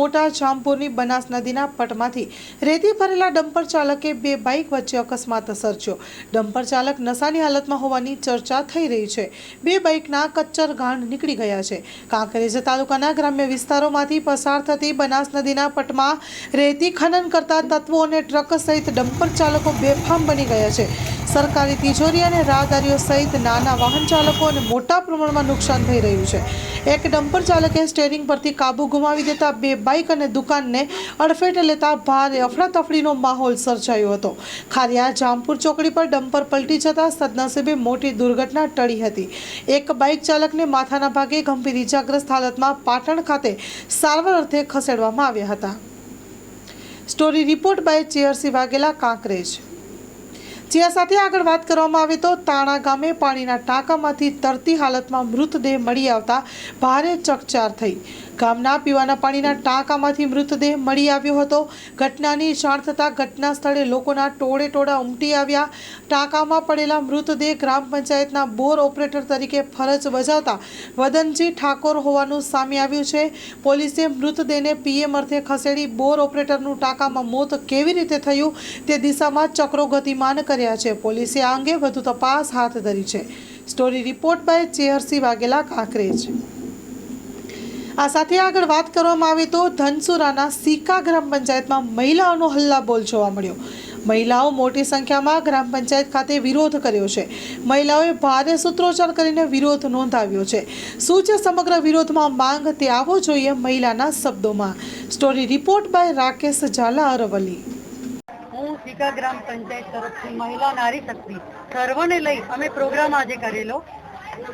મોટા જામપુરની બનાસ નદીના પટમાંથી રેતી ભરેલા ડમ્પર ચાલકે બે બાઇક વચ્ચે અકસ્માત સર્જ્યો. ડમ્પર ચાલક નશાની હાલતમાં હોવાની ચર્ચા થઈ રહી છે. બે બાઇકના કચ્ચર ગાંઠ નીકળી ગયા છે. કાંકરેજ તાલુકાના ગ્રામ્ય વિસ્તારોમાંથી પસાર થતી બનાસ નદીના પટમાં રેતી ખનન કરતા તત્વો અને ટ્રક સહિત ડમ્પર ચાલકો બેફામ બની ગયા છે. સરકારી તિજોરી અને રાહદારીઓ સહિત નાના વાહન ચાલકો અને મોટા પ્રમાણમાં નુકસાન થઈ રહ્યું છે. એક ડમ્પર ચાલકે સ્ટેરિંગ પરથી કાબુ ગુમાવી દેતા બે બાઇક અને દુકાનને અડફેટે લેતા ભારે અફડાતફડીનો માહોલ સર્જાયો હતો. ખારિયા જામપુર ચોકડી પર ડમ્પર પલટી જતાં સદનસીબે મોટી દુર્ઘટના ટળી હતી. એક બાઇક ચાલકને માથાના ભાગે ગંભીર ઇજાગ્રસ્ત હાલતમાં પાટણ ખાતે સારવાર અર્થે ખસેડવામાં આવ્યા હતા. સ્ટોરી રિપોર્ટ બાય ચેયરસી વાઘેલા, કાંકરેજ. જ્યાં સાથે આગળ વાત કરવામાં આવે તો તાણા ગામે પાણીના ટાંકામાંથી તરતી હાલતમાં મૃતદેહ મળી આવતા ભારે ચકચાર થઈ. ગામના પીવાના પાણીના ટાંકામાંથી મૃતદેહ મળી આવ્યો હતો. ઘટનાની જાણ થતાં ઘટના સ્થળે લોકોના ટોળે ટોળા ઉમટી આવ્યા. ટાંકામાં પડેલા મૃતદેહ ગ્રામ પંચાયતના બોર ઓપરેટર તરીકે ફરજ બજાવતા વદનજી ઠાકોર હોવાનું સામે આવ્યું છે. પોલીસે મૃતદેહને પીએમ અર્થે ખસેડી બોર ઓપરેટરનું ટાંકામાં મોત કેવી રીતે થયું તે દિશામાં ચક્રો ગતિમાન કર્યા છે. પોલીસે આ અંગે વધુ તપાસ હાથ ધરી છે. સ્ટોરી રિપોર્ટ બાય ચેહરસી વાઘેલા કાંકરેજ. આ સાથે આગળ વાત કરવામાં આવે તો ધનસુરાના સિકા ગ્રામ પંચાયતમાં મહિલાઓનો હલ્લાબોલ જોવા મળ્યો. મહિલાઓ મોટી સંખ્યામાં ગ્રામ પંચાયત ખાતે વિરોધ કર્યો છે. મહિલાઓએ ભારે સૂત્રોચ્ચાર કરીને વિરોધ નોંધાવ્યો છે. શું છે સમગ્ર વિરોધમાં માંગ તે આવો જોઈએ મહિલાના શબ્દોમાં. Story report by Rakesh Zala Aravalli હું સિકા ગ્રામ પંચાયત તરફથી મહિલા નારી શક્તિ સર્વને લઈ અમે પ્રોગ્રામ આજે કરેલો.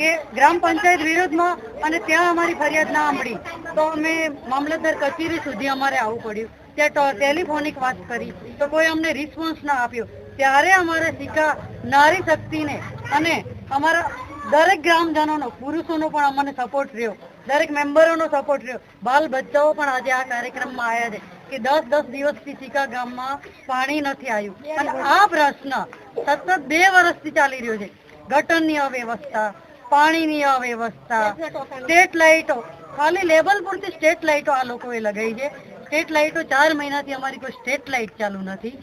કે ગ્રામ પંચાયત વિરોધમાં અને ત્યાં અમારી ફરિયાદ ના સાંભળી, તો અમે મામલતદાર કચેરી સુધી અમારે આવવું પડ્યું. ત્યાં ટેલિફોનિક વાત કરી, તો કોઈ અમને રિસ્પોન્સ ના આપ્યો. ત્યારે અમારે સિક્કા નારી શક્તિને અને અમારા દરેક ગ્રામજનોનો, પુરુષોનો પણ અમને સપોર્ટ રહ્યો. દરેક મેમ્બરોનો સપોર્ટ રહ્યો. બાલ બચ્ચાઓ પણ આજે આ કાર્યક્રમમાં આવ્યા છે કે દસ દસ દિવસથી સિકા ગામમાં પાણી નથી આવ્યું. અને આ પ્રશ્ન સતત બે વર્ષથી ચાલી રહ્યો છે. ગટરની અવ્યવસ્થા પાણીની અવ્યવસ્થા સ્ટેટ લાઇટો. ખાલી લેવલ પૂરતી સ્ટેટ લાઇટો આ લોકોએ લગાવી છે. સ્ટેટ લાઇટો ચાર મહિનાથી અમારી કોઈ સ્ટેટ લાઇટ ચાલુ નથી.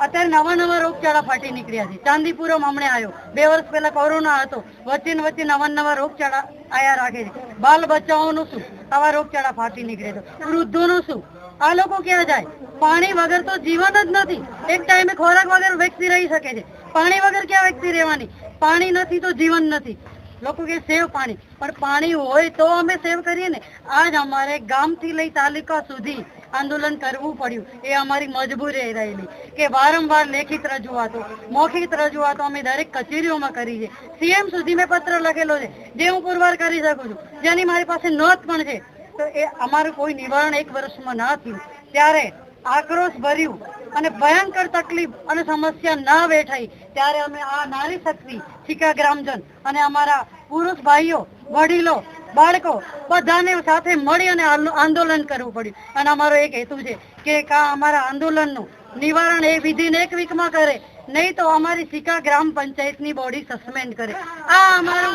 અત્યારે નવા નવા રોગચાળા ફાટી નીકળ્યા છે. ચાંદીપુરમ હમણે આવ્યો. બે વર્ષ પહેલા કોરોના હતો. વચ્ચે વચ્ચે નવા નવા રોગચાળા આયા રાખે છે. બાલ બચ્ચાઓનું શું? આવા રોગચાળા ફાટી નીકળે છે. વૃદ્ધોનું શું? આ લોકો ક્યાં જાય? પાણી વગર તો જીવન જ નથી. એક ટાઈમે ખોરાક વગર વ્યક્તિ રહી શકે છે. પાણી વગર ક્યાં વ્યક્તિ રહેવાની? પાણી નથી તો જીવન નથી. લોકો કે સેવ પાણી. પણ પાણી હોય તો અમે સેવ કરીએ ને. આજ અમારે ગામથી લઈ તાલુકા સુધી આંદોલન કરવું પડ્યું. એ અમારી મજબૂરી રહેલી. કે વારંવાર લેખિત રજૂઆતો, મૌખિક રજૂઆતો અમે દરેક કચેરીઓમાં કરી છે. સીએમ સુધી મેં પત્ર લખેલો છે. જે હું પુરવાર કરી શકું છું. જેની મારી પાસે નોંધ પણ છે. એ અમારું કોઈ નિવારણ એક વર્ષમાં ના થયું. ત્યારે આક્રોશ ભર્યું અને ભયંકર તકલીફ અને સમસ્યા ના વેઠાઈ. ત્યારે અમે આ નારી શક્તિ શિકા ગ્રામજન અને અમારા પુરુષ ભાઈઓ, વડીલો, બાળકો બધાને સાથે મળી અને આંદોલન કરવું પડ્યું. અને અમારો એક હેતુ છે કે કા અમારા આંદોલનનું નિવારણ એ વિધિન એક વીકમાં કરે, નહીં તો અમારી શિકા ગ્રામ પંચાયતની બોડી સસ્પેન્ડ કરે. આ અમારું